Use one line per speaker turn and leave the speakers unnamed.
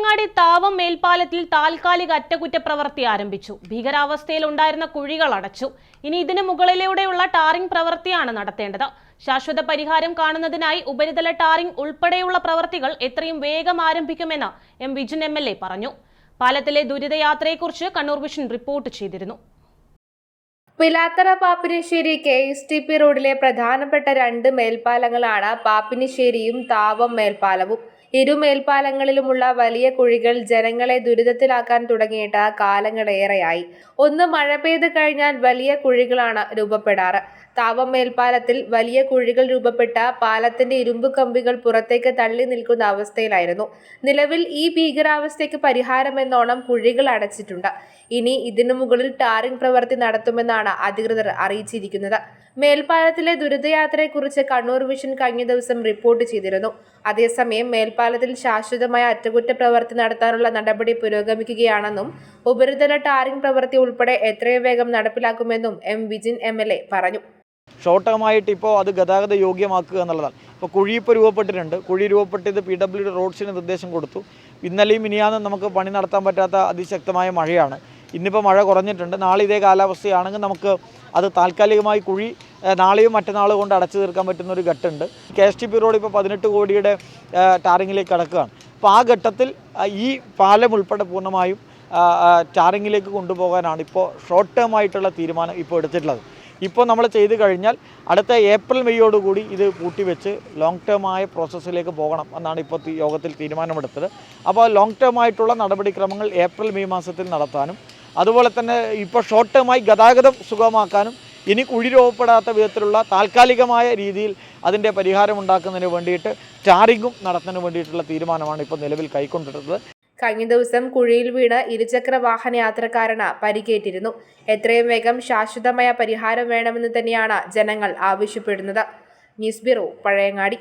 പഴയങ്ങാടി താവം മേൽപ്പാലത്തിൽ താൽക്കാലിക അറ്റകുറ്റപ്രവൃത്തി ആരംഭിച്ചു. ഭീകരാവസ്ഥയിൽ ഉണ്ടായിരുന്ന കുഴികൾ അടച്ചു. ഇനി ഇതിന് മുകളിലൂടെയുള്ള ടാറിംഗ് പ്രവൃത്തിയാണ് നടത്തേണ്ടത്. ശാശ്വത പരിഹാരം കാണുന്നതിനായി ഉപരിതല ടാറിംഗ് ഉൾപ്പെടെയുള്ള പ്രവൃത്തികൾ എത്രയും വേഗം ആരംഭിക്കുമെന്ന് എം വിജിൻ എ പറഞ്ഞു. പാലത്തിലെ ദുരിതയാത്രയെക്കുറിച്ച് കണ്ണൂർ വിഷൻ റിപ്പോർട്ട് ചെയ്തിരുന്നു.
Pilathara Pappinisseri K S T P റോഡിലെ പ്രധാനപ്പെട്ട രണ്ട് മേൽപ്പാലങ്ങളാണ് പാപ്പിനിശ്ശേരിയും താവം മേൽപ്പാലവും. ഇരു മേൽപ്പാലങ്ങളിലുമുള്ള വലിയ കുഴികൾ ജനങ്ങളെ ദുരിതത്തിലാക്കാൻ തുടങ്ങിയിട്ട് കാലങ്ങളേറെയായി. ഒന്ന് മഴ പെയ്ത് കഴിഞ്ഞാൽ വലിയ കുഴികളാണ് രൂപപ്പെടാറ്. താവം മേൽപ്പാലത്തിൽ വലിയ കുഴികൾ രൂപപ്പെട്ട പാലത്തിന്റെ ഇരുമ്പ് കമ്പികൾ പുറത്തേക്ക് തള്ളി നിൽക്കുന്ന അവസ്ഥയിലായിരുന്നു. നിലവിൽ ഈ ഭീകരാവസ്ഥയ്ക്ക് പരിഹാരമെന്നോണം കുഴികൾ അടച്ചിട്ടുണ്ട്. ഇനി ഇതിനു മുകളിൽ ടാറിംഗ് പ്രവൃത്തി നടത്തുമെന്നാണ് അധികൃതർ അറിയിച്ചിരിക്കുന്നത്. മേൽപ്പാലത്തിലെ ദുരിതയാത്രയെക്കുറിച്ച് കണ്ണൂർ വിഷൻ കഴിഞ്ഞ ദിവസം റിപ്പോർട്ട് ചെയ്തിരുന്നു. അതേസമയം മേൽപ്പാലത്തിൽ ശാശ്വതമായ അറ്റകുറ്റപ്രവൃത്തി നടത്താനുള്ള നടപടി പുരോഗമിക്കുകയാണെന്നും ഉപരിതല ടാറിംഗ് പ്രവൃത്തി ഉൾപ്പെടെ എത്രയും വേഗം നടപ്പിലാക്കുമെന്നും M Vijin M L A പറഞ്ഞു.
ഷോർട്ട് ടേമായിട്ട് ഇപ്പോൾ അത് ഗതാഗത യോഗ്യമാക്കുക എന്നുള്ളതാണ്. ഇപ്പോൾ കുഴി ഇപ്പോൾ രൂപപ്പെട്ടിട്ടുണ്ട്. കുഴി രൂപപ്പെട്ടത് പി ഡബ്ല്യു ഡി റോഡ്സിന് നിർദ്ദേശം കൊടുത്തു. ഇന്നലെയും ഇനിയാന്നും നമുക്ക് പണി നടത്താൻ പറ്റാത്ത അതിശക്തമായ മഴയാണ്. ഇന്നിപ്പോൾ മഴ കുറഞ്ഞിട്ടുണ്ട്. നാളെ ഇതേ കാലാവസ്ഥയാണെങ്കിൽ നമുക്ക് അത് താൽക്കാലികമായി കുഴി നാളെയും മറ്റന്നാളും കൊണ്ട് അടച്ചു തീർക്കാൻ പറ്റുന്ന ഒരു ഘട്ടമുണ്ട്. K S T P road ഇപ്പോൾ പതിനെട്ട് കോടിയുടെ ടാറിങ്ങിലേക്ക് കടക്കുകയാണ്. അപ്പോൾ ആ ഘട്ടത്തിൽ ഈ പാലം ഉൾപ്പെടെ പൂർണമായും ടാറിങ്ങിലേക്ക് കൊണ്ടുപോകാനാണ് ഇപ്പോൾ ഷോർട്ട് ടേം ആയിട്ടുള്ള തീരുമാനം ഇപ്പോൾ എടുത്തിട്ടുള്ളത്. ഇപ്പോൾ നമ്മൾ ചെയ്തു കഴിഞ്ഞാൽ അടുത്ത ഏപ്രിൽ മെയ്യോടുകൂടി ഇത് കൂട്ടിവെച്ച് ലോങ് ടേമായ പ്രോസസ്സിലേക്ക് പോകണം എന്നാണ് ഇപ്പോൾ യോഗത്തിൽ തീരുമാനമെടുത്തത്. അപ്പോൾ ലോങ് ടേം ആയിട്ടുള്ള നടപടിക്രമങ്ങൾ ഏപ്രിൽ മെയ് മാസത്തിൽ നടത്താനും അതുപോലെ തന്നെ ഇപ്പോൾ ഷോർട്ട് ടേമായി ഗതാഗതം സുഗമമാക്കാനും ഇനി കുഴി രൂപപ്പെടാത്ത വിധത്തിലുള്ള താൽക്കാലികമായ രീതിയിൽ അതിന്റെ പരിഹാരം ഉണ്ടാക്കുന്നതിന് വേണ്ടിയിട്ട് ടാറിങ്ങും നടത്തുന്നതിന് വേണ്ടിയിട്ടുള്ള തീരുമാനമാണ് ഇപ്പോൾ നിലവിൽ കൈക്കൊണ്ടിട്ടുള്ളത്.
കഴിഞ്ഞ ദിവസം കുഴിയിൽ വീണ് ഇരുചക്ര വാഹന യാത്രക്കാരന് പരിക്കേറ്റിരുന്നു. എത്രയും വേഗം ശാശ്വതമായ പരിഹാരം വേണമെന്ന് തന്നെയാണ് ജനങ്ങൾ ആവശ്യപ്പെടുന്നത്. News bureau Pazhayangadi.